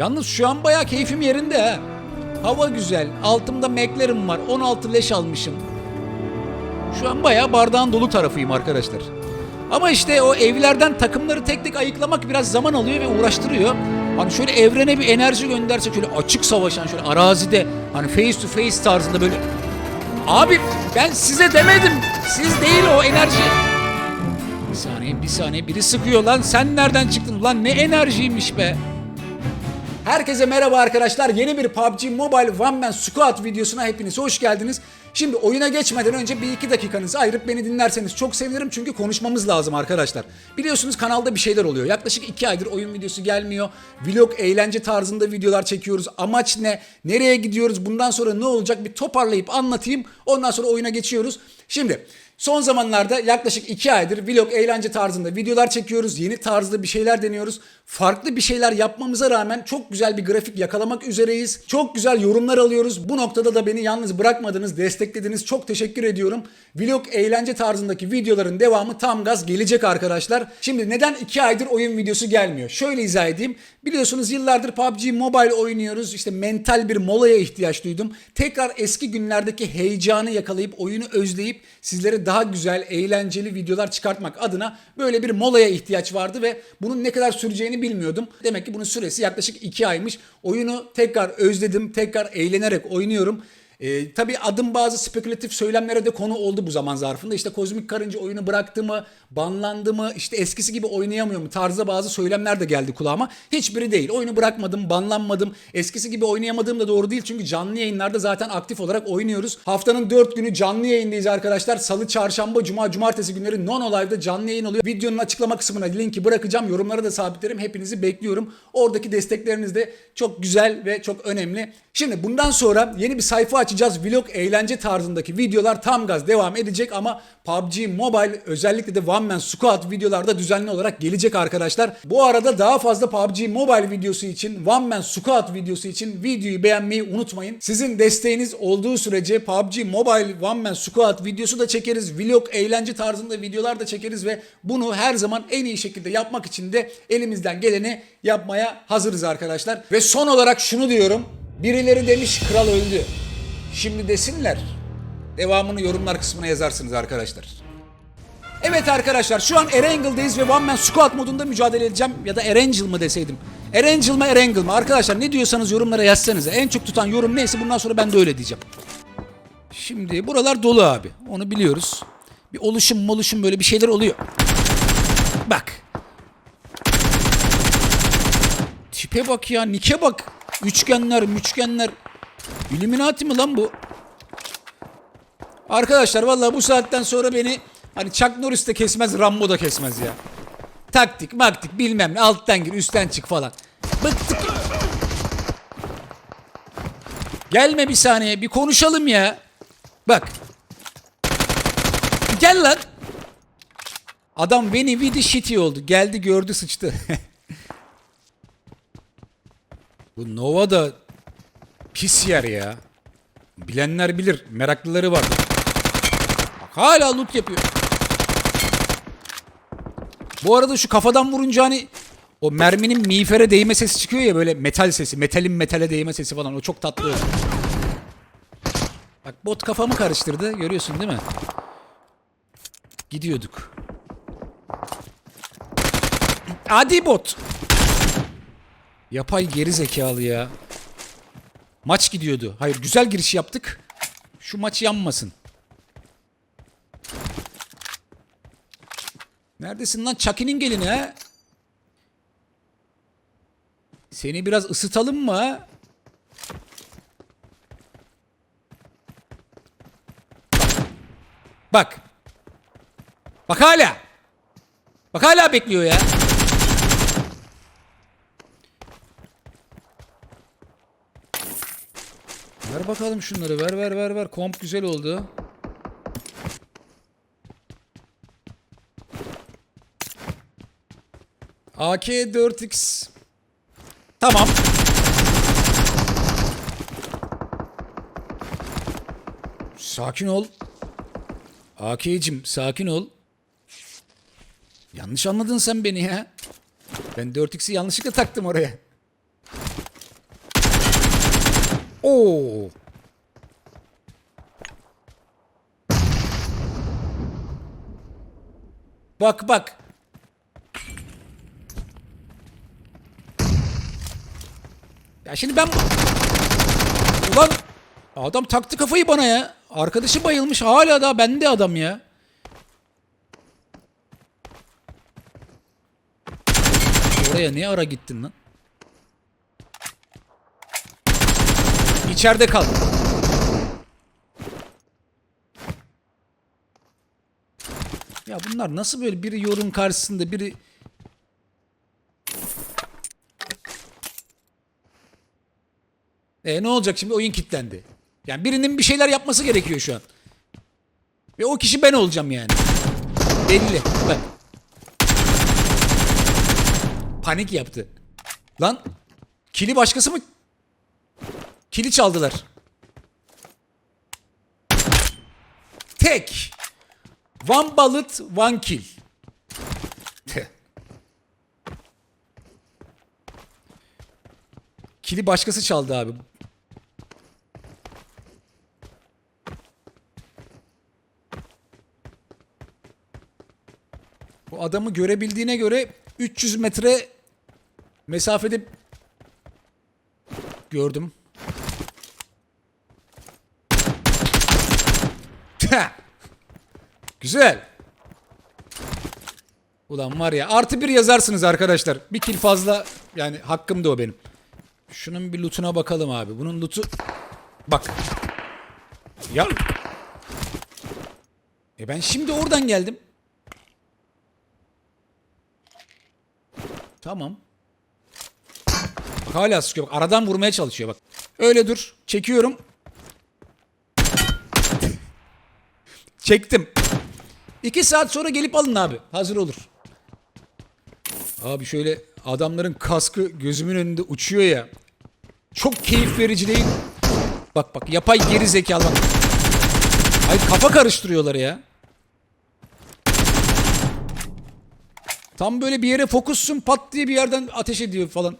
Yalnız şu an bayağı keyfim yerinde ha. Hava güzel. Altımda McLaren var. 16 leş almışım. Şu an bayağı bardağın dolu tarafıyım arkadaşlar. Ama işte o evlerden takımları tek tek ayıklamak biraz zaman alıyor ve uğraştırıyor. Hani şöyle evrene bir enerji gönderse şöyle açık savaşan şöyle arazide hani face to face tarzında böyle Abi ben size demedim. Siz değil o enerji. Bir saniye bir saniye biri sıkıyor lan. Sen nereden çıktın lan ne enerjiymiş be. Herkese merhaba arkadaşlar. Yeni bir PUBG Mobile One Man Squad videosuna hepiniz hoş geldiniz. Şimdi oyuna geçmeden önce bir iki dakikanızı ayırıp beni dinlerseniz çok sevinirim çünkü konuşmamız lazım arkadaşlar. Biliyorsunuz kanalda bir şeyler oluyor. Yaklaşık iki aydır oyun videosu gelmiyor. Vlog, eğlence tarzında videolar çekiyoruz. Amaç ne? Nereye gidiyoruz? Bundan sonra ne olacak? Bir toparlayıp anlatayım. Ondan sonra oyuna geçiyoruz. Şimdi Son zamanlarda yaklaşık 2 aydır vlog eğlence tarzında videolar çekiyoruz. Yeni tarzda bir şeyler deniyoruz. Farklı bir şeyler yapmamıza rağmen çok güzel bir grafik yakalamak üzereyiz. Çok güzel yorumlar alıyoruz. Bu noktada da beni yalnız bırakmadınız, desteklediniz. Çok teşekkür ediyorum. Vlog eğlence tarzındaki videoların devamı tam gaz gelecek arkadaşlar. Şimdi neden 2 aydır oyun videosu gelmiyor? Şöyle izah edeyim. Biliyorsunuz yıllardır PUBG Mobile oynuyoruz. İşte mental bir molaya ihtiyaç duydum. Tekrar eski günlerdeki heyecanı yakalayıp oyunu özleyip sizlere daha güzel, eğlenceli videolar çıkartmak adına böyle bir molaya ihtiyaç vardı ve bunun ne kadar süreceğini bilmiyordum. Demek ki bunun süresi yaklaşık 2 aymış. Oyunu tekrar özledim, tekrar eğlenerek oynuyorum. Ee, tabii adım bazı spekülatif söylemlere de konu oldu bu zaman zarfında. İşte Kozmik Karınca oyunu bıraktı mı, banlandı mı, işte eskisi gibi oynayamıyor mu tarzda bazı söylemler de geldi kulağıma. Hiçbiri değil. Oyunu bırakmadım, banlanmadım. Eskisi gibi oynayamadığım da doğru değil. Çünkü canlı yayınlarda zaten aktif olarak oynuyoruz. Haftanın 4 günü canlı yayındayız arkadaşlar. Salı, çarşamba, cuma, cumartesi günleri Nono Live'da canlı yayın oluyor. Videonun açıklama kısmına linki bırakacağım. Yorumlara da sabitlerim. Hepinizi bekliyorum. Oradaki destekleriniz de çok güzel ve çok önemli. Şimdi bundan sonra yeni bir sayfa açacağız. Vlog eğlence tarzındaki videolar tam gaz devam edecek ama PUBG Mobile özellikle de One Man Squad videolarda düzenli olarak gelecek arkadaşlar. Bu arada daha fazla PUBG Mobile videosu için, One Man Squad videosu için videoyu beğenmeyi unutmayın. Sizin desteğiniz olduğu sürece PUBG Mobile One Man Squad videosu da çekeriz. Vlog eğlence tarzında videolar da çekeriz ve bunu her zaman en iyi şekilde yapmak için de elimizden geleni yapmaya hazırız arkadaşlar. Ve son olarak şunu diyorum. Birileri demiş kral öldü. Şimdi desinler. Devamını yorumlar kısmına yazarsınız arkadaşlar. Evet arkadaşlar şu an Erangel'dayız ve One Man Squad modunda mücadele edeceğim. Ya da Erangel mı deseydim. Erangel mı Erangel mı? Arkadaşlar ne diyorsanız yorumlara yazsanıza. En çok tutan yorum neyse bundan sonra ben de öyle diyeceğim. Şimdi buralar dolu abi. Onu biliyoruz. Bir oluşum moluşum böyle bir şeyler oluyor. Bak. Tipe bak ya. Nike bak. Üçgenler, müçgenler. Illuminati mi lan bu? Arkadaşlar vallahi bu saatten sonra beni hani Chuck Norris de kesmez, Rambo da kesmez ya. Taktik, maktik bilmem ne alttan gir, üstten çık falan. Bıktık. Gelme bir saniye, bir konuşalım ya. Bak. Gel lan. Adam beni vidi shitty oldu. Geldi gördü sıçtı. Bu Nova da pis yer ya. Bilenler bilir. Meraklıları var. Bak hala loot yapıyor. Bu arada şu kafadan vurunca hani o merminin miğfere değme sesi çıkıyor ya böyle metal sesi. Metalin metale değme sesi falan. O çok tatlı. Bak bot kafamı karıştırdı. Görüyorsun değil mi? Gidiyorduk. Hadi bot. Yapay geri zekalı ya. Maç gidiyordu. Hayır güzel giriş yaptık. Şu maç yanmasın. Neredesin lan? Chucky'nin gelini ha? Seni biraz ısıtalım mı? Bak. Bak hala. Bak hala bekliyor ya. Ver bakalım şunları. Ver ver ver ver. Komp güzel oldu. AK 4X. Tamam. Sakin ol. AK'cim sakin ol. Yanlış anladın sen beni ya. Ben 4X'i yanlışlıkla taktım oraya. Oo. Bak bak. Ya şimdi ben... Ulan adam taktı kafayı bana ya. Arkadaşı bayılmış hala da bende adam ya. Oraya ne ara gittin lan? İçeride kal. Ya bunlar nasıl böyle biri yorum karşısında biri E ne olacak şimdi oyun kilitlendi. Yani birinin bir şeyler yapması gerekiyor şu an. Ve o kişi ben olacağım yani. Belli. Bak. Panik yaptı. Lan kili başkası mı? Kili çaldılar. Tek. One bullet, one kill. Kili başkası çaldı abi. Bu adamı görebildiğine göre 300 metre mesafede gördüm. Güzel. Ulan var ya artı bir yazarsınız arkadaşlar. Bir kill fazla yani hakkım da o benim. Şunun bir lootuna bakalım abi. Bunun lootu bak. Ya. E ben şimdi oradan geldim. Tamam. Bak hala sıkıyor. Bak, aradan vurmaya çalışıyor bak. Öyle dur. Çekiyorum. Çektim. İki saat sonra gelip alın abi. Hazır olur. Abi şöyle adamların kaskı gözümün önünde uçuyor ya. Çok keyif verici değil. Bak bak yapay geri zekalı. Ay kafa karıştırıyorlar ya. Tam böyle bir yere fokussun pat diye bir yerden ateş ediyor falan.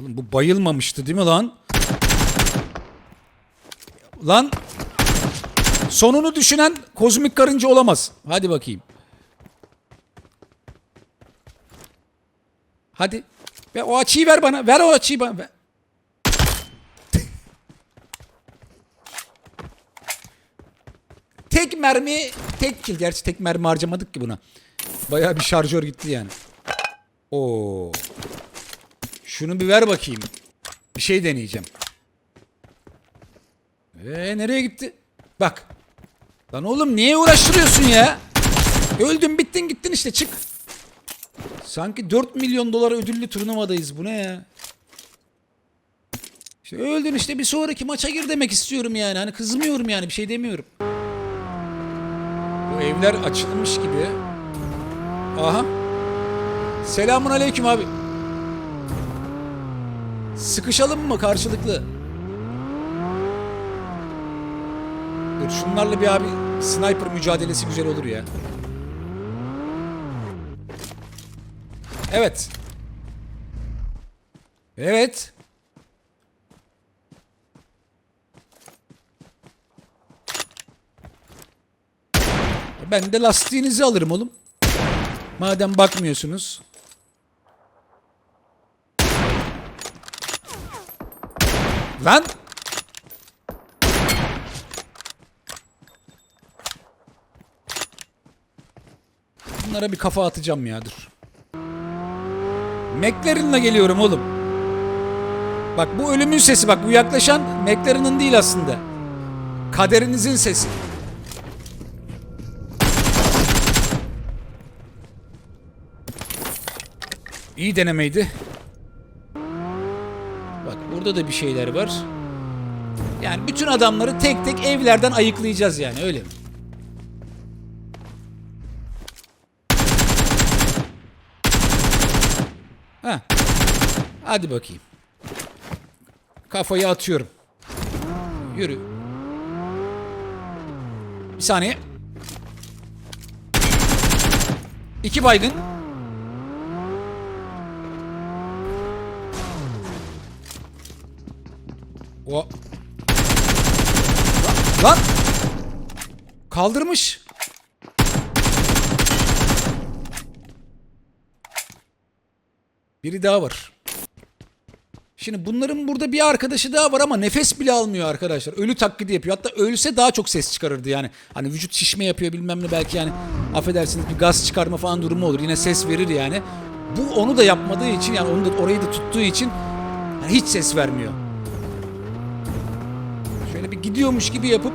Oğlum bu bayılmamıştı değil mi lan? Lan sonunu düşünen kozmik karınca olamaz. Hadi bakayım. Hadi. Ve o açıyı ver bana. Ver o açıyı bana. Ver. tek mermi, tek kill. Gerçi tek mermi harcamadık ki buna. Bayağı bir şarjör gitti yani. Oo. Şunu bir ver bakayım. Bir şey deneyeceğim. Ee nereye gitti? Bak. Lan oğlum niye uğraştırıyorsun ya? Öldün bittin gittin işte çık. Sanki 4 milyon dolar ödüllü turnuvadayız. Bu ne ya? İşte öldün işte bir sonraki maça gir demek istiyorum yani. Hani kızmıyorum yani bir şey demiyorum. Bu evler açılmış gibi. Aha. Selamun aleyküm abi. Sıkışalım mı karşılıklı? Şunlarla bir abi sniper mücadelesi güzel olur ya. Evet. Evet. Ben de lastiğinizi alırım oğlum. Madem bakmıyorsunuz. Lan! Bunlara bir kafa atacağım ya dur. McLaren'la geliyorum oğlum. Bak bu ölümün sesi bak bu yaklaşan McLaren'ın değil aslında. Kaderinizin sesi. İyi denemeydi. Bak burada da bir şeyler var. Yani bütün adamları tek tek evlerden ayıklayacağız yani öyle mi? Hadi bakayım. Kafayı atıyorum. Yürü. Bir saniye. İki baygın. O. Lan. Kaldırmış. Biri daha var. Şimdi bunların burada bir arkadaşı daha var ama nefes bile almıyor arkadaşlar. Ölü taklidi yapıyor. Hatta ölse daha çok ses çıkarırdı yani. Hani vücut şişme yapıyor bilmem ne belki yani affedersiniz bir gaz çıkarma falan durumu olur. Yine ses verir yani. Bu onu da yapmadığı için yani onu da orayı da tuttuğu için yani hiç ses vermiyor. Şöyle bir gidiyormuş gibi yapıp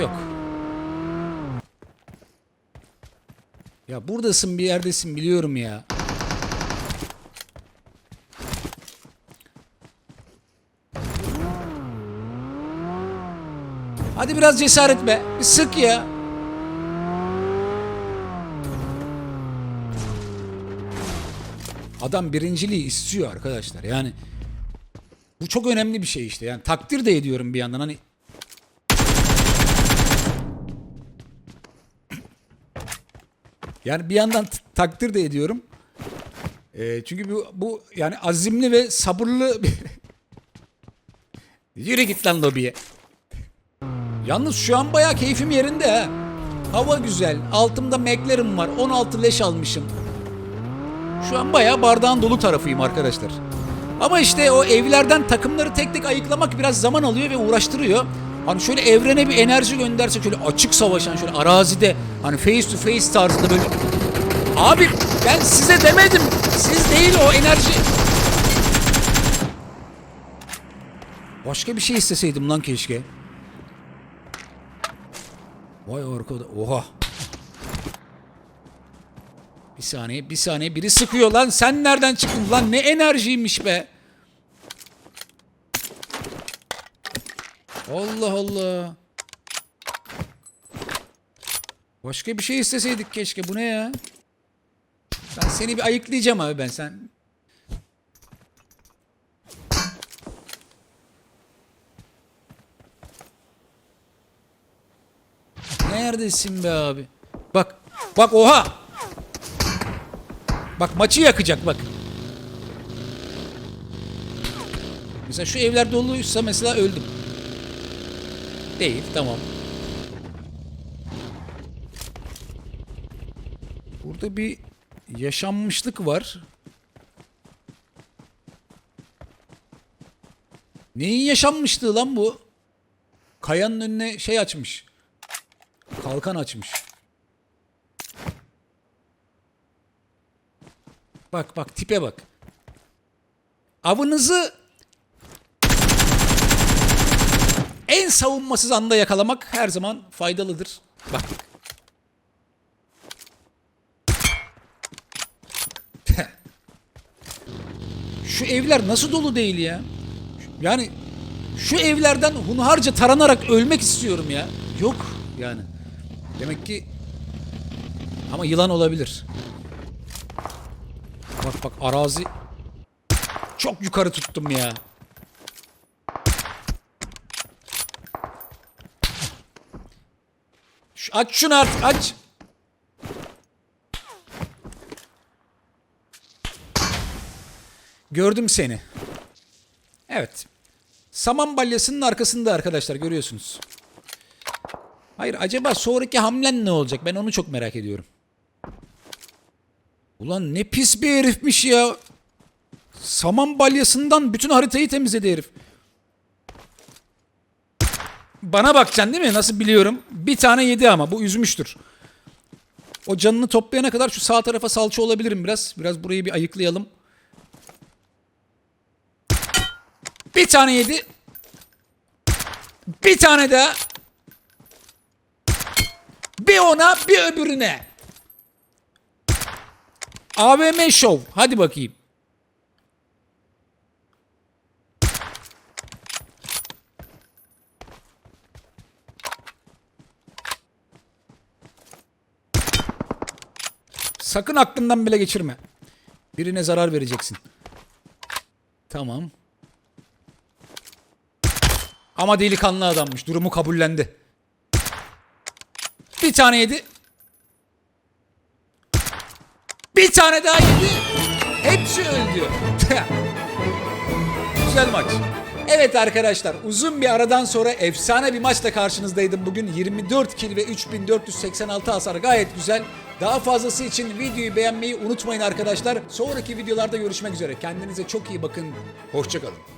Yok. Ya buradasın bir yerdesin biliyorum ya. Hadi biraz cesaret be. Bir sık ya. Adam birinciliği istiyor arkadaşlar. Yani bu çok önemli bir şey işte. Yani takdir de ediyorum bir yandan. Hani Yani bir yandan takdir de ediyorum. Ee, çünkü bu, bu yani azimli ve sabırlı bir... Yürü git lan lobiye. Yalnız şu an bayağı keyfim yerinde ha. Hava güzel. Altımda McLaren var. 16 leş almışım. Şu an bayağı bardağın dolu tarafıyım arkadaşlar. Ama işte o evlerden takımları tek tek ayıklamak biraz zaman alıyor ve uğraştırıyor. Hani şöyle evrene bir enerji gönderse şöyle açık savaşan şöyle arazide hani face to face tarzında böyle Abi ben size demedim. Siz değil o enerji. Başka bir şey isteseydim lan keşke. Vay arkada. Oha. Bir saniye, bir saniye. Biri sıkıyor lan. Sen nereden çıktın lan? Ne enerjiymiş be. Allah Allah. Başka bir şey isteseydik keşke. Bu ne ya? Ben seni bir ayıklayacağım abi ben sen. Neredesin be abi? Bak. Bak oha. Bak maçı yakacak bak. Mesela şu evler doluysa mesela öldüm. Değil tamam. Burada bir yaşanmışlık var. Neyin yaşanmışlığı lan bu? Kayanın önüne şey açmış. Kalkan açmış. Bak bak tipe bak. Avınızı en savunmasız anda yakalamak her zaman faydalıdır. Bak. Şu evler nasıl dolu değil ya? Yani şu evlerden hunharca taranarak ölmek istiyorum ya. Yok yani. Demek ki ama yılan olabilir. Bak bak arazi çok yukarı tuttum ya. Aç şunu artık aç. Gördüm seni. Evet. Saman balyasının arkasında arkadaşlar görüyorsunuz. Hayır acaba sonraki hamlen ne olacak? Ben onu çok merak ediyorum. Ulan ne pis bir herifmiş ya. Saman balyasından bütün haritayı temizledi herif. Bana bakacaksın değil mi? Nasıl biliyorum? Bir tane yedi ama bu üzmüştür. O canını toplayana kadar şu sağ tarafa salça olabilirim biraz. Biraz burayı bir ayıklayalım. Bir tane yedi. Bir tane daha. Bir ona bir öbürüne. AVM Show. Hadi bakayım. Sakın aklından bile geçirme. Birine zarar vereceksin. Tamam. Ama delikanlı adammış. Durumu kabullendi. Bir tane yedi. Bir tane daha yedi. Hepsi öldü. Güzel maç. Evet arkadaşlar uzun bir aradan sonra efsane bir maçla karşınızdaydım bugün. 24 kill ve 3486 hasar gayet güzel. Daha fazlası için videoyu beğenmeyi unutmayın arkadaşlar. Sonraki videolarda görüşmek üzere. Kendinize çok iyi bakın. Hoşçakalın.